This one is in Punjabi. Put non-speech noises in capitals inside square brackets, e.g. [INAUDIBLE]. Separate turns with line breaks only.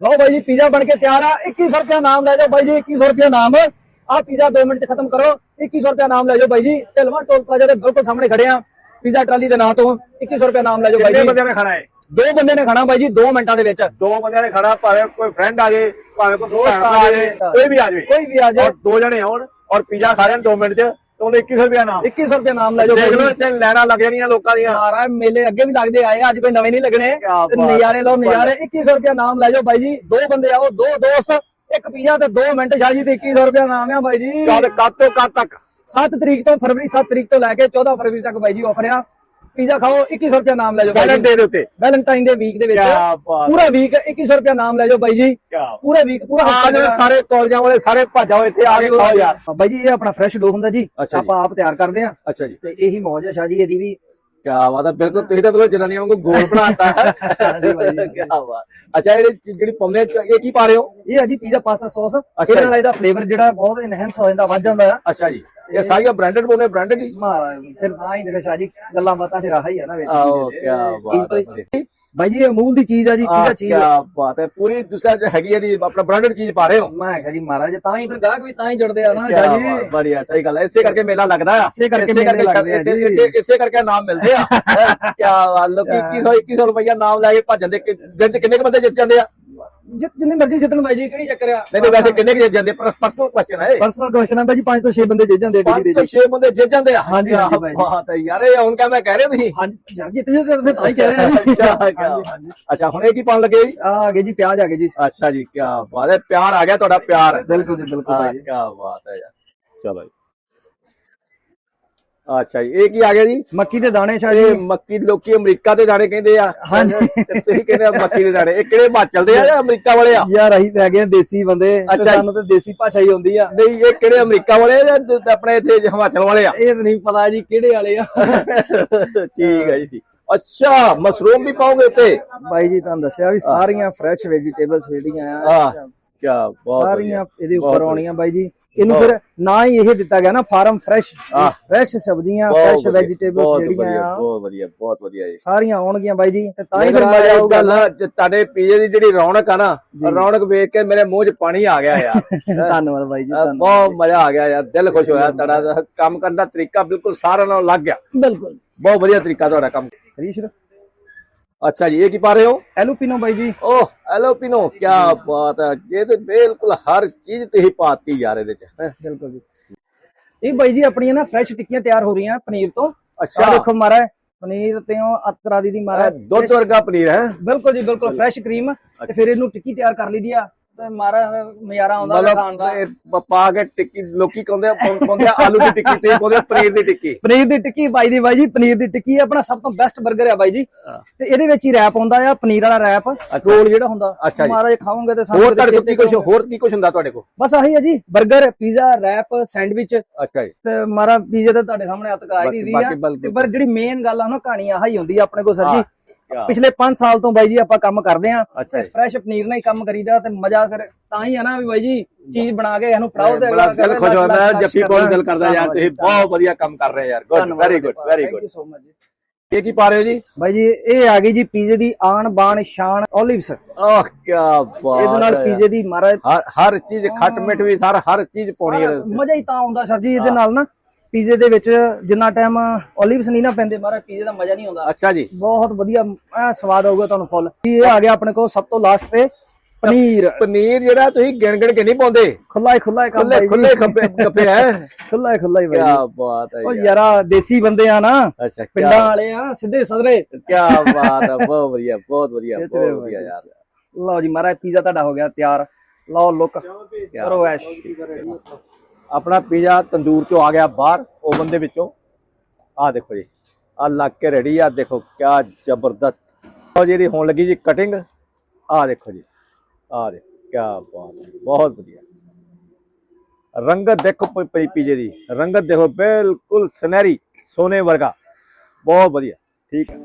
ਲਓ ਬਾਈ ਜੀ ਪੀਜ਼ਾ ਬਣ ਕੇ ਤਿਆਰ ਆ। 2100 ਰੁਪਏ ਨਾਮ ਲੈ ਜਾਓ ਬਾਈ ਜੀ 2100 ਰੁਪਏ ਨਾਮ। ਆ ਪੀਜ਼ਾ 2 ਮਿੰਟ ਖਤਮ ਕਰੋ। 2100 ਰੁਪਏ ਨਾਮ ਲੈ ਜਾਓ ਬਾਈ ਜੀ। ਢਲਵਾ ਟੋਲ ਪਲਾਜ਼ਾ ਦੇ ਬਿਲਕੁਲ ਸਾਹਮਣੇ ਖੜੇ ਆ। ਪੀਜ਼ਾ ਟਰਾਲੀ ਦੇ ਨਾਂ ਤੋਂ 2100 ਰੁਪਏ ਨਾਮ ਲੈ ਜਾਓ ਬਾਈ ਜੀ।
ਬੰਦਿਆਂ ਨੇ ਖਾਣਾ ਹੈ?
ਦੋ ਬੰਦੇ ਨੇ ਖਾਣਾ ਬਾਈ ਜੀ 2 ਮਿੰਟਾਂ ਦੇ ਵਿੱਚ।
ਦੋ ਬੰਦਿਆਂ ਨੇ ਖਾਣਾ ਭਾਵੇਂ ਕੋਈ ਫਰੈਂਡ ਆ ਜਾਏ ਭਾਵੇਂ ਕੋਈ ਦੋਸਤ ਆ ਜਾਏ ਕੋਈ ਵੀ ਆ ਜਾਵੇ
ਕੋਈ ਵੀ ਆ ਜਾਏ
ਔਰ ਦੋ ਜਣੇ ਆਉਣ ਔਰ ਪੀਜ਼ਾ ਖਾ ਲੈਣ 2 ਮਿੰਟ ਚ। ਉਹਨੇ 21 ਰੁਪਏ ਨਾਮ।
2100 ਰੁਪਏ ਨਾਮ ਲੈ ਜਾਓ ਬਾਈ
ਦੇਖ ਲਓ
ਜੀ
ਇੱਥੇ ਲੈਣਾ ਲੱਗ ਜਾਣੀਆਂ ਲੋਕਾਂ ਦੀਆਂ।
ਮਾਰਾ ਮੇਲੇ ਅੱਗੇ ਵੀ ਲੱਗਦੇ ਆਏ ਅੱਜ ਕੋਈ ਨਵੇਂ ਨਹੀਂ ਲੱਗਣੇ। ਨਜ਼ਾਰੇ ਲਓ। ਨਜ਼ਾਰੇ। 2100 ਰੁਪਏ ਨਾਮ ਲੈ ਜਾਓ ਬਾਈ ਜੀ। ਦੋ ਬੰਦੇ ਆਓ ਦੋ ਦੋਸਤ ਇੱਕ ਪੀਜ਼ਾ ਤੇ 2 ਮਿੰਟ ਸ਼ਾਹ ਜੀ ਤੇ 2100 ਰੁਪਏ ਨਾਮ ਆ ਬਾਈ ਜੀ।
ਕਦ ਕਦ ਤੋਂ ਕਦ ਤੱਕ।
7 ਤਰੀਕ ਤੋਂ ਫਰਵਰੀ 7 ਤਰੀਕ ਤੋਂ ਲੈ ਕੇ 14 ਫਰਵਰੀ ਤੱਕ ਬਾਈ ਜੀ ਆਫਰ ਆ। ਪੀਜ਼ਾ ਖਾਓ 2100 ਰੁਪਏ ਨਾਮ ਲੈ ਜਾਓ ਜੀ।
ਦੇ ਉੱਤੇ।
ਵੈਲੈਂਟਾਈਨ ਦੇ ਵੀਕ ਦੇ ਵਿੱਚ। ਪੂਰਾ ਵੀਕ 2100 ਰੁਪਏ ਨਾਮ ਲੈ ਜਾਓ ਬਾਈ ਜੀ। ਪੂਰਾ ਵੀਕ ਪੂਰਾ
ਆ
ਹਫਤਾ
ਸਾਰੇ ਕਾਲਜਾਂ ਵਾਲੇ ਸਾਰੇ ਭੱਜਾਓ ਇੱਥੇ ਆ ਕੇ ਖਾਓ ਯਾਰ।
ਬਾਈ ਜੀ ਇਹ ਆਪਣਾ ਫਰੈਸ਼ ਡੋ ਹੁੰਦਾ ਜੀ। ਆਪਾਂ ਆਪ ਤਿਆਰ ਕਰਦੇ ਆ
ਅੱਛਾ ਜੀ।
ਤੇ ਇਹੀ ਮੌਜ ਹੈ ਸ਼ਾਹ ਜੀ ਇਹਦੀ ਵੀ।
ਕਿਆ ਬਾਤ ਹੈ ਬਿਲਕੁਲ। ਤੁਸੀਂ ਤਾਂ ਬਿਲਕੁਲ ਜਨਾਨੀਆਂ ਵਾਂਗੂ ਗੋਲ [LAUGHS] ਬਣਾਤਾ। ਕਿਆ ਬਾਤ। ਅੱਛਾ ਇਹ ਜਿਹੜੀ ਪਾਉਂਦੇ ਆ, ਇਹ ਕੀ ਪਾ ਰਹੇ ਹੋ?
ਇਹ ਹੈ ਜੀ ਪੀਜ਼ਾ ਪਾਸਤਾ ਸੌਸ ਇਹਦੇ। ਨਾਲ ਇਹਦਾ ਫਲੇਵਰ ਜਿਹੜਾ ਬਹੁਤ ਇਨਹੈਂਸ ਹੋ ਜਾਂਦਾ ਵੱਧ ਜਾਂਦਾ। ਆ
ਅੱਛਾ ਜੀ। ਇਹ ਸਾਰੀਆਂ ਬ੍ਰਾਂਡਡ ਬੋਨੇ ਬ੍ਰਾਂਡਡ ਹੀ।
ਮਹਾਰਾਜ ਫਿਰ ਤਾਂ ਹੀ ਦੇਖੋ ਸ਼ਾਹ ਜੀ ਗੱਲਾਂ ਬਾਤਾਂ ਚ ਰਾਹ ਹੀ ਆ ਨਾ ਵਿੱਚ।
ਆਓ ਕਿਆ ਬਾਤ ਹੈ
ਬਾਈ ਜੀ ਇਹ ਅਮੂਲ ਦੀ ਚੀਜ਼ ਆ ਜੀ
ਆ
ਪੀਜ਼ਾ ਚੀਜ਼
ਕਿਆ ਬਾਤ ਹੈ। ਪੂਰੀ ਦੂਸਰਾ ਜੋ ਹੈਗੀ ਹੈ ਜੀ ਆਪਣਾ ਬ੍ਰਾਂਡਡ ਚੀਜ਼ ਪਾ ਰਹੇ ਹੋ।
ਮੈਂ ਕਿਹਾ ਜੀ ਮਹਾਰਾਜ ਤਾਂ ਹੀ ਫਿਰ ਗਾਹਕ ਵੀ ਤਾਂ ਹੀ ਜੁੜਦੇ ਆ ਨਾ ਸ਼ਾਹ
ਬੜੀਆ ਸਹੀ ਗੱਲ ਹੈ। ਇਸੇ ਕਰਕੇ ਮੇਲਾ ਲੱਗਦਾ ਆ।
ਇਸੇ ਕਰਕੇ ਮੇਲੇ ਲੱਗਦੇ ਆ ਜੀ।
ਇਸੇ- ਕਰਕੇ ਨਾਮ ਮਿਲਦੇ ਆ। [LAUGHS] ਬਾਤ, ਲੋਕੀ 2100 2100 ਰੁਪਇਆ ਨਾਮ ਲੈ ਕੇ ਭੱਜਣ ਦੇ ਕਿ- ਦਿਨ ਚ ਕਿੰਨੇ ਕੁ ਬੰਦੇ ਜਿੱਤ ਜਾਂਦੇ ਆ?
ਜਿ- ਜਿੰਨੀ ਮਰਜ਼ੀ ਜਿੱਤਣ ਬਾਈ ਜੀ ਕਿਹੜੀ ਚੱਕਰ ਆ?
ਨਹੀਂ ਨਹੀਂ ਵੈਸੇ ਕਿੰਨੇ ਕੁ ਜਿੱਤ ਜਾਂਦੇ? ਪਰ ਪਰਸਨਲ ਕੁਐਸਚਨ ਹੈ
ਪਰਸਨਲ ਕੁਐਸਚਨ ਆ ਬਾਈ ਜੀ 5 ਤੋਂ 6 ਬੰਦੇ ਜਿੱਤ ਜਾਂਦੇ
ਪੰਜ
ਦੇ
ਤੋਂ
ਜੀ
6 ਬੰਦੇ ਜਿੱਤ ਜਾਂਦੇ ਆ?
ਹਾਂਜੀ,
ਕਿਆ
ਹਾਂਜੀ ਬਾਈ ਜੀ।
ਬਾਤ ਹੈ ਯਾਰ ਇਹ ਹੁਣ ਕਹਿੰਦਾ ਕਹਿ ਰਹੇ ਤੁਸੀਂ?
ਹਾਂਜੀ ਯਾਰ ਜਿੱਤ ਫਿਰ ਤਾਂ ਹੀ ਕਹਿ ਰਹੇ ਆ। ਜੀ
ਅੱਛਾ ਕਿਆ ਅੱਛਾ ਹੁਣ ਇਹ ਕੀ ਪਾਉਣ ਲੱਗੇ ਜੀ?
ਆ ਆ ਗਏ ਜੀ ਪਿਆਜ਼ ਆ ਗਏ ਜੀ।
ਅੱਛਾ ਜੀ ਕੀ ਬਾਤ ਹੈ ਪਿਆਰ ਆ ਗਿਆ ਤੁਹਾਡਾ ਪਿਆਰ।
ਬਿਲਕੁਲ ਜੀ ਬਿਲਕੁਲ ਬਾਈ
ਕੀ
ਜੀ
ਬਾਤ ਹੈ ਯਾਰ। ਚਲੋ ਜੀ। ਅੱਛਾ ਜੀ ਇਹ ਕੀ ਆ ਗਿਆ ਜੀ?
ਮੱਕੀ ਦੇ ਦਾਣੇ ਸ਼ਾਹ
ਇਹ
ਜੀ।
ਮੱਕੀ ਲੋਕੀ ਅਮਰੀਕਾ ਦੇ ਦਾਣੇ ਕਹਿੰਦੇ ਆ।
ਹਾਂਜੀ।
ਤੇ ਤੁਸੀਂ ਕਹਿੰਦੇ ਆ ਮੱਕੀ ਦੇ ਦਾਣੇ। ਇਹ ਕਿਹੜੇ ਹਿਮਾਚਲ ਦੇ ਆ ਜਾਂ ਅਮਰੀਕਾ ਵਾਲੇ ਆ?
ਯਾਰ ਅਸੀਂ ਪੈ ਗਏ ਦੇਸੀ ਬੰਦੇ। ਤੇ। ਸਾਨੂੰ ਤੇ ਦੇਸੀ ਭਾਸ਼ਾ ਹੀ ਆਉਂਦੀ ਆ।
ਨਹੀਂ ਇਹ ਕਿਹੜੇ ਅਮਰੀਕਾ ਵਾਲੇ ਆ ਜਾਂ ਆਪਣੇ ਇੱਥੇ ਹਿਮਾਚਲ ਵਾਲੇ ਆ?
ਇਹ ਤਾਂ ਨਹੀਂ ਪਤਾ ਜੀ ਕਿਹੜੇ ਵਾਲੇ ਆ।
ਠੀਕ ਹੈ ਜੀ ਠੀਕ। ਅੱਛਾ ਮਸ਼ਰੂਮ ਵੀ ਪਾਓਗੇ ਉੱਤੇ
ਬਾਈ ਜੀ ਤੁਹਾਨੂੰ ਦੱਸਿਆ ਵੀ ਸਾਰੀਆਂ ਫਰੈਸ਼ ਵੈਜੀਟੇਬਲਸ ਜਿਹੜੀਆਂ ਆ।
ਆ ਕੀ ਬਹੁਤ
ਸਾਰੀਆਂ। ਇਹਦੇ ਉੱਪਰ ਆਉਣੀਆਂ ਬਾਈ ਜੀ। ਇਹਨੂੰ ਫਿਰ ਨਾ ਹੀ ਇਹ ਦਿੱਤਾ ਗਿਆ ਨਾ ਫਾਰਮ ਫਰੈਸ਼। ਫਰੈਸ਼ ਸਬਜ਼ੀਆਂ ਫਰੈਸ਼ ਵੈਜੀਟੇਬਲਸ ਜਿਹੜੀਆਂ ਆ।
ਬਹੁਤ ਵਧੀਆ ਬਹੁਤ ਵਧੀਆ ਜੀ।
ਸਾਰੀਆਂ ਆਉਣਗੀਆਂ ਬਾਈ ਜੀ ਤੇ ਤਾਂ ਹੀ ਫਿਰ ਮਜ਼ਾ ਆਊਗਾ
ਆ, ਜੇ ਤੁਹਾਡੇ ਪੀਜੇ ਦੀ ਜਿਹੜੀ ਰੌਣਕ ਆ ਨਾ ਰੌਣਕ ਵੇਖ ਕੇ ਮੇਰੇ ਮੂੰਹ 'ਚ ਪਾਣੀ ਆ ਗਿਆ ਯਾਰ। [LAUGHS]
ਧੰਨਵਾਦ ਬਾਈ ਜੀ
ਬਹੁਤ ਮਜ਼ਾ ਆ ਗਿਆ ਯਾਰ ਦਿਲ ਖੁਸ਼ ਹੋਇਆ ਤੁਹਾਡਾ ਕੰਮ ਕਰਨ ਦਾ ਤਰੀਕਾ ਬਿਲਕੁਲ ਸਾਰਿਆਂ ਨਾਲੋਂ ਲੱਗ ਗਿਆ
ਬਿਲਕੁਲ।
ਬਹੁਤ ਵਧੀਆ ਤਰੀਕਾ ਤੁਹਾਡਾ ਕੰਮ।
ਰੀਸ਼
ਅੱਛਾ ਜੀ ਇਹ ਕੀ ਪਾ ਰਹੇ ਹੋ?
ਐਲੂਪੀਨੋ ਬਾਈ ਜੀ।
ਓਹ ਹੈਲੋ ਪਿਨੋ ਕੀ ਬਾਤ ਹੈ। ਇਹ ਤੇ ਬਿਲਕੁਲ ਹਰ ਚੀਜ਼ ਤੁਸੀਂ ਪਾਤੀ ਯਾਰ ਇਹਦੇ 'ਚ ਹੈਂ।
ਬਿਲਕੁਲ ਜੀ। ਇਹ ਬਾਈ ਜੀ ਆਪਣੀਆਂ ਨਾ ਫਰੈਸ਼ ਟਿੱਕੀਆਂ ਤਿਆਰ ਹੋ ਰਹੀਆਂ ਪਨੀਰ ਤੋਂ।
ਅੱਛਾ।
ਆ ਦੇਖੋ ਮਾਰਾ ਪਨੀਰ ਤੇ ਉਹ ਅਤਰਾ ਦੀ ਦੀ ਮਾਰਾ
ਦੁੱਧ ਵਰਗਾ ਪਨੀਰ ਹੈ।
ਬਿਲਕੁਲ ਜੀ ਬਿਲਕੁਲ ਫਰੈਸ਼ ਕਰੀਮ ਤੇ ਫਿਰ ਇਹਨੂੰ ਟਿੱਕੀ ਤਿਆਰ ਕਰ ਲਈਦੀ ਆ। ਤੇ ਮਾਰਾ ਨਜ਼ਾਰਾ ਆਉਂਦਾ ਖਾਣ ਦਾ।
ਮਤਲਬ ਇਹ ਪ- ਕੇ ਟਿੱਕੀ ਲੋਕੀ ਕਹਿੰਦੇ ਆ ਆਲੂ ਦੀ ਟਿੱਕੀ ਤੇ ਆ ਪਨੀਰ ਦੀ ਟਿੱਕੀ।
ਪਨੀਰ ਦੀ ਟਿੱਕੀ ਬਾਈ ਦੀ ਬਾਈ ਜੀ ਪਨੀਰ ਦੀ ਟਿੱਕੀ ਆਪਣਾ ਸਭ ਤੋਂ ਬੈਸਟ 버ਗਰ ਆ ਬਾਈ ਜੀ। ਤੇ ਇਹਦੇ ਵਿੱਚ ਹੀ ਰੈਪ ਹੁੰਦਾ ਆ ਪਨੀਰ ਵਾਲਾ ਰੈਪ ਰੋਲ ਜਿਹੜਾ ਹੁੰਦਾ।
ਅੱਛਾ ਜੀ।
ਮਹਾਰਾਜ ਖਾਓਗੇ ਤੇ ਸਾਨੂੰ
ਹੋਰ ਤੁਹਾਡੇ ਕੋਲ
ਕਿਤੇ
ਕੀ ਕੁਝ ਹੋਰ ਕੀ ਕੁਝ ਹੁੰਦਾ ਤੁਹਾਡੇ ਕੋਲ?
ਬਸ ਆਹੀ ਹੈ ਜੀ 버ਗਰ ਪੀਜ਼ਾ ਰੈਪ ਸੈਂਡਵਿਚ
ਅੱਛਾ ਜੀ।
ਤੇ ਮਾਰਾ ਪੀਜ਼ੇ ਤਾਂ ਤੁਹਾਡੇ ਸਾਹਮਣੇ ਹੱਥ ਕਰਾਈ
ਬਾਕੀ-
ਦੀ
ਬਾਕੀ
ਆ
ਬਿਲਕੁਲ।
ਤੇ ਪਰ ਜਿਹੜੀ ਮੇਨ ਗੱਲ ਆ ਨਾ ਕਹਾਣੀ ਆਹ ਹੁੰਦੀ ਆ ਆਪਣੇ ਕੋਲ ਸਰ ਜੀ।
ਕਿਆ?
ਪਿਛਲੇ 5 ਸਾਲ ਤੋਂ ਬਾਈ ਜੀ ਆਪਾਂ ਕੰਮ ਕਰਦੇ ਆ ਫਰੈਸ਼ ਪਨੀਰ ਨਾਲ ਹੀ ਕੰਮ ਕਰੀਦਾ ਤੇ ਮਜ਼ਾ ਫਿਰ ਤਾਂ ਹੀ ਆ ਨਾ ਵੀ ਬਾਈ ਜੀ ਚੀਜ਼ ਬਣਾ ਕੇ ਇਹਨੂੰ ਫੜਾਓ ਤੇ
ਬੜਾ ਦਿਲ ਖੁਸ਼ ਹੁੰਦਾ ਜੱਫੀ। ਕੋਲ ਦਿਲ ਕਰਦਾ ਯਾਰ ਤੁਸੀਂ ਬਹੁਤ ਵਧੀਆ ਕੰਮ ਕਰ ਰਹੇ ਯਾਰ। Good very good very good. ਇਹ ਕੀ ਪਾ ਰਹੇ ਹੋ ਜੀ?
ਬਾਈ ਜੀ ਇਹ ਆ ਗਈ ਜੀ ਪੀਜ਼ੇ ਦੀ ਆਣ ਬਾਣ ਸ਼ਾਨ ਓਲਿਵਸ। ਇਹਦੇ
ਆਹ ਕੀ ਬਾਤ
ਨਾਲ
ਹੈ
ਪੀਜ਼ੇ ਦੀ ਮਾਰਾ
ਹਰ ਹਰ ਚੀਜ਼ ਖੱਟ ਮਿੱਠ ਵੀ ਸਾਰ ਹਰ ਚੀਜ਼ ਪਾਉਣੀ ਹੈ
ਮਜ਼ਾ ਹੀ ਤਾਂ ਆਉਂਦਾ ਸਰ ਜੀ ਇਹਦੇ ਨਾਲ ਨਾ। ਪੀਜ਼ੇ ਦੇ ਵਿੱਚ ਜਿੰਨਾ ਟਾਈਮ ਓਲਿਵਸ ਨਹੀਂ ਨਾ ਪੈਂਦੇ ਮਾਰਾ ਪੀਜ਼ੇ ਦਾ ਮਜ਼ਾ ਨਹੀਂ ਆਉਂਦਾ।
ਅੱਛਾ ਜੀ।
ਬਹੁਤ ਵਧੀਆ ਐ ਸਵਾਦ ਆਊਗਾ ਤੁਹਾਨੂੰ ਫੁੱਲ। ਇਹ ਆ ਗਿਆ ਆਪਣੇ ਕੋਲ ਸਭ ਤੋਂ ਲਾਸਟ ਤੇ ਪਨੀਰ।
ਪਨੀਰ ਜਿਹੜਾ ਤੁਸੀਂ ਗਿਣ ਗਿਣ ਕੇ ਨਹੀਂ ਪਾਉਂਦੇ?
ਖੁੱਲਾ ਹੀ ਖੁੱਲਾ ਹੀ ਕੰਮ
ਖੁੱਲੇ ਖੁੱਲੇ ਖੱਪੇ ਖੱਪੇ ਹੈ। [LAUGHS]
ਖੁੱਲਾ ਹੀ ਖੁੱਲਾ ਹੀ
ਕੀ
ਬਾਈ ਜੀ।
ਬਾਤ ਹੈ
ਉਹ
ਯਾਰ
ਦੇਸੀ ਬੰਦੇ ਆ ਨਾ
ਕੀ
ਪਿੰਡਾਂ ਵਾਲੇ ਆ ਸਿੱਧੇ ਸਦਰੇ।
ਕੀ ਬਾਤ ਹੈ ਬਹੁਤ ਵਧੀਆ ਬਹੁਤ ਵਧੀਆ ਬਹੁਤ ਵਧੀਆ ਯਾਰ।
ਲਓ ਜੀ ਮਹਾਰਾਜ ਪੀਜ਼ਾ ਤੁਹਾਡਾ ਹੋ ਗਿਆ ਤਿਆਰ। ਲਓ ਲੁੱਕ ਕਰੋ ਐਸ਼।
ਆਪਣਾ ਪੀਜ਼ਾ ਤੰਦੂਰ ਚੋਂ ਆ ਗਿਆ ਬਾਹਰ, ਓਵਨ ਦੇ ਵਿੱਚੋਂ। ਆਹ ਦੇਖੋ ਜੀ, ਆਹ ਲੱਗ ਕੇ ਰੈਡੀ ਆ, ਦੇਖੋ ਕਿਆ ਜ਼ਬਰਦਸਤ। ਉਹ ਜਿਹੜੀ ਹੋਣ ਲੱਗੀ ਜੀ ਕਟਿੰਗ ਆਹ ਦੇਖੋ ਜੀ, ਆਹ ਦੇਖੋ, ਕਿਆ ਬਾਤ ਹੈ, ਬਹੁਤ ਵਧੀਆ। ਰੰਗਤ ਦੇਖੋ ਪ- ਪੀਜ਼ੇ ਦੀ, ਰੰਗਤ ਦੇਖੋ ਬਿਲਕੁਲ ਸੁਨਹਿਰੀ, ਸੋਨੇ ਵਰਗਾ, ਬਹੁਤ ਵਧੀਆ, ਠੀਕ ਹੈ।